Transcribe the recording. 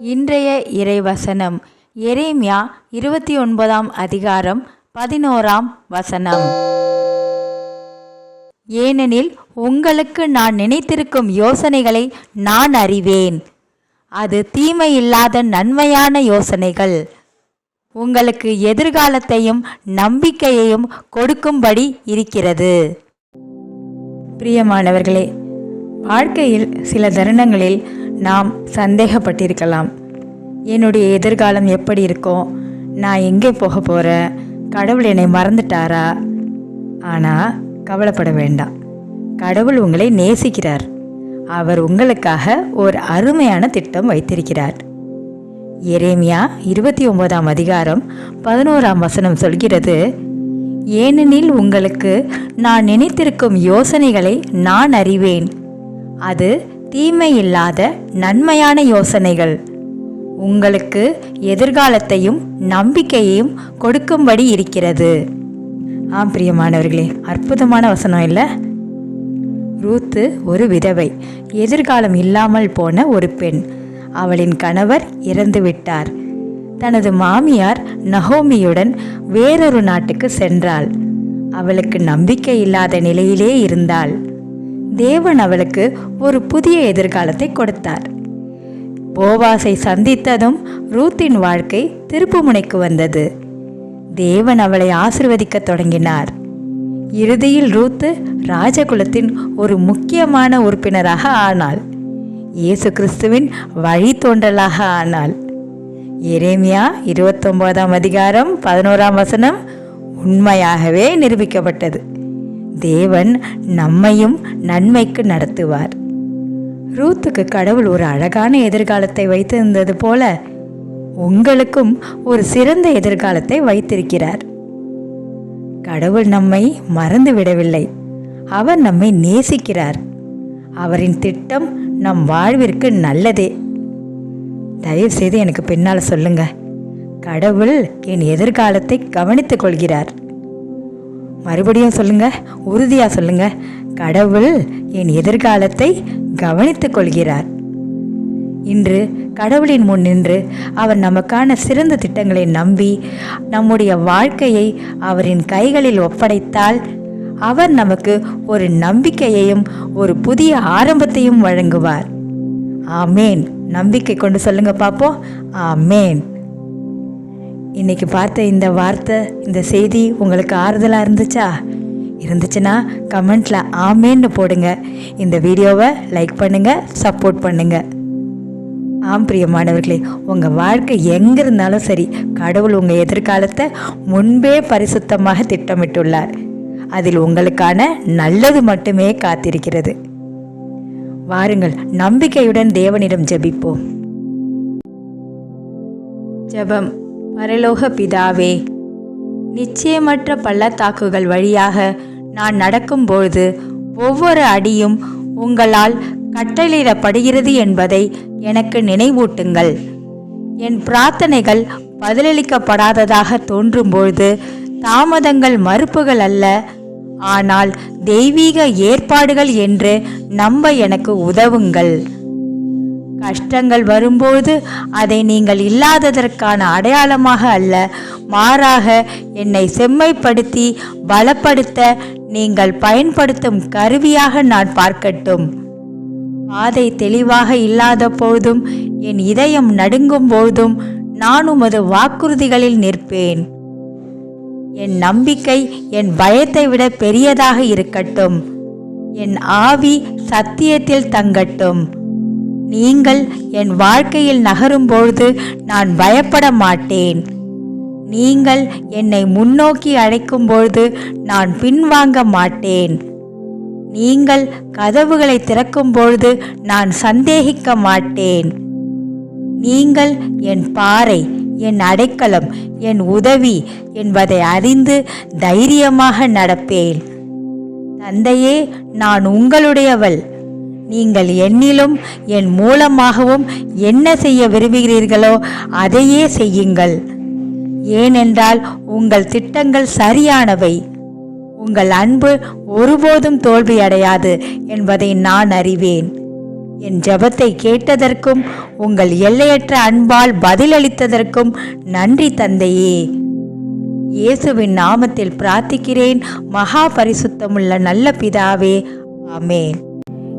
இன்றைய இறைவசனம் எரேமியா இருபத்தி ஒன்பதாம் அதிகாரம் பதினோராம் வசனம். ஏனெனில் உங்களுக்கு நான் நினைத்திருக்கும் யோசனைகளை நான் அறிவேன். அது தீமையில்லாத நன்மையான யோசனைகள். உங்களுக்கு எதிர்காலத்தையும் நம்பிக்கையையும் கொடுக்கும்படி இருக்கிறது. பிரியமானவர்களே வாழ்க்கையில் சில தருணங்களில் நாம் சந்தேகப்பட்டிருக்கலாம். என்னுடைய எதிர்காலம் எப்படி இருக்கும் நான் எங்கே போக போகிறேன் கடவுள் என்னை மறந்துட்டாரா? ஆனால் கவலைப்பட வேண்டாம். கடவுள் உங்களை நேசிக்கிறார். அவர் உங்களுக்காக ஒரு அருமையான திட்டம் வைத்திருக்கிறார். எரேமியா இருபத்தி ஒன்பதாம் அதிகாரம் பதினோராம் வசனம் சொல்கிறது ஏனெனில் உங்களுக்கு நான் நினைத்திருக்கும் யோசனைகளை நான் அறிவேன். அது தீமை இல்லாத நன்மையான யோசனைகள். உங்களுக்கு எதிர்காலத்தையும் நம்பிக்கையையும் கொடுக்கும்படி இருக்கிறது. ஆம் பிரியமானவர்களே அற்புதமான வசனம் இல்லை? ரூத்து ஒரு விதவை எதிர்காலம் இல்லாமல் போன ஒரு பெண். அவளின் கணவர் இறந்து விட்டார். தனது மாமியார் நகோமியுடன் வேறொரு நாட்டுக்கு சென்றாள். அவளுக்கு நம்பிக்கை இல்லாத நிலையிலே இருந்தாள். தேவன் அவளுக்கு ஒரு புதிய எதிர்காலத்தை கொடுத்தார். போவாசை சந்தித்ததும் ரூத்தின் வாழ்க்கை திருப்புமுனைக்கு வந்தது. தேவன் அவளை ஆசிர்வதிக்க தொடங்கினார். இறுதியில் ரூத்து ராஜகுலத்தின் ஒரு முக்கியமான உறுப்பினராக ஆனாள். இயேசு கிறிஸ்துவின் வழித்தோன்றலாக ஆனாள். எரேமியா இருபத்தொன்பதாம் அதிகாரம் பதினோராம் வசனம் உண்மையாகவே நிரூபிக்கப்பட்டது. தேவன் நம்மையும் நன்மைக்கு நடத்துவார். ரூத்துக்கு கடவுள் ஒரு அழகான எதிர்காலத்தை வைத்திருந்தது போல உங்களுக்கும் ஒரு சிறந்த எதிர்காலத்தை வைத்திருக்கிறார். கடவுள் நம்மை மறந்து விடவில்லை. அவர் நம்மை நேசிக்கிறார். அவரின் திட்டம் நம் வாழ்விற்கு நல்லதே. தயவு செய்து எனக்கு பின்னால் சொல்லுங்க. கடவுள் என் எதிர்காலத்தை கவனித்துக் கொள்கிறார். மறுபடியும் சொல்லுங்க உறுதியா சொல்லுங்க. கடவுள் என் எதிர்காலத்தை கவனித்துக் கொள்கிறார். இன்று கடவுளின் முன் நின்று அவர் நமக்கான சிறந்த திட்டங்களை நம்பி நம்முடைய வாழ்க்கையை அவரின் கைகளில் ஒப்படைத்தால் அவர் நமக்கு ஒரு நம்பிக்கையையும் ஒரு புதிய ஆரம்பத்தையும் வழங்குவார். ஆமேன். நம்பிக்கை கொண்டு சொல்லுங்க பார்ப்போம் ஆமேன். இன்னைக்கு பார்த்த இந்த வார்த்தை இந்த செய்தி உங்களுக்கு ஆறுதலாக இருந்துச்சா? இருந்துச்சுன்னா கமெண்ட்ல ஆமேன்னு போடுங்க. இந்த வீடியோவை லைக் பண்ணுங்க சப்போர்ட் பண்ணுங்க. ஆம் பிரியமானவர்களே உங்கள் வாழ்க்கை எங்கே இருந்தாலும் சரி கடவுள் உங்கள் எதிர்காலத்தை முன்பே பரிசுத்தமாக திட்டமிட்டுள்ளார். அதில் உங்களுக்கான நல்லது மட்டுமே காத்திருக்கிறது. வாருங்கள் நம்பிக்கையுடன் தேவனிடம் ஜெபிப்போம். ஜெபம். பரலோக பிதாவே நிச்சயமற்ற பள்ளத்தாக்குகள் வழியாக நான் நடக்கும்பொழுது ஒவ்வொரு அடியும் உங்களால் கட்டளையிடப்படுகிறது என்பதை எனக்கு நினைவூட்டுங்கள். என் பிரார்த்தனைகள் பதிலளிக்கப்படாததாக தோன்றும்பொழுது தாமதங்கள் மறுப்புகள் அல்ல. ஆனால் தெய்வீக ஏற்பாடுகள் என்று நம்ப எனக்கு உதவுங்கள். கஷ்டங்கள் வரும்போது அதை நீங்கள் இல்லாததற்கான அடையாளமாக அல்ல. மாறாக என்னை செம்மைப்படுத்தி பலப்படுத்த நீங்கள் பயன்படுத்தும் கருவியாக நான் பார்க்கட்டும். பாதை தெளிவாக இல்லாத போதும் என் இதயம் நடுங்கும் போதும் நான் உமது வாக்குறுதிகளில் நிற்பேன். என் நம்பிக்கை என் பயத்தை விட பெரியதாக இருக்கட்டும். என் ஆவி சத்தியத்தில் தங்கட்டும். நீங்கள் என் வாழ்க்கையில் நகரும்பொழுது நான் பயப்பட மாட்டேன் நீங்கள் என்னை முன்னோக்கி அழைக்கும் பொழுது நான் பின்வாங்க மாட்டேன் நீங்கள் கதவுகளை திறக்கும் பொழுது நான் சந்தேகிக்க மாட்டேன் நீங்கள் என் பாறை என் அடைக்கலம் என் உதவி என்பதை அறிந்து தைரியமாக நடப்பேன். தந்தையே நான் உங்களுடையவள். நீங்கள் என்னிலும் என் மூலமாகவும் என்ன செய்ய விரும்புகிறீர்களோ அதையே செய்யுங்கள். ஏனென்றால் உங்கள் திட்டங்கள் சரியானவை. உங்கள் அன்பு ஒருபோதும் தோல்வியடையாது என்பதை நான் அறிவேன். என் ஜெபத்தை கேட்டதற்கும் உங்கள் எல்லையற்ற அன்பால் பதிலளித்ததற்கும் நன்றி தந்தையே. இயேசுவின் நாமத்தில் பிரார்த்திக்கிறேன். மகா பரிசுத்தமுள்ள நல்ல பிதாவே. ஆமேன்.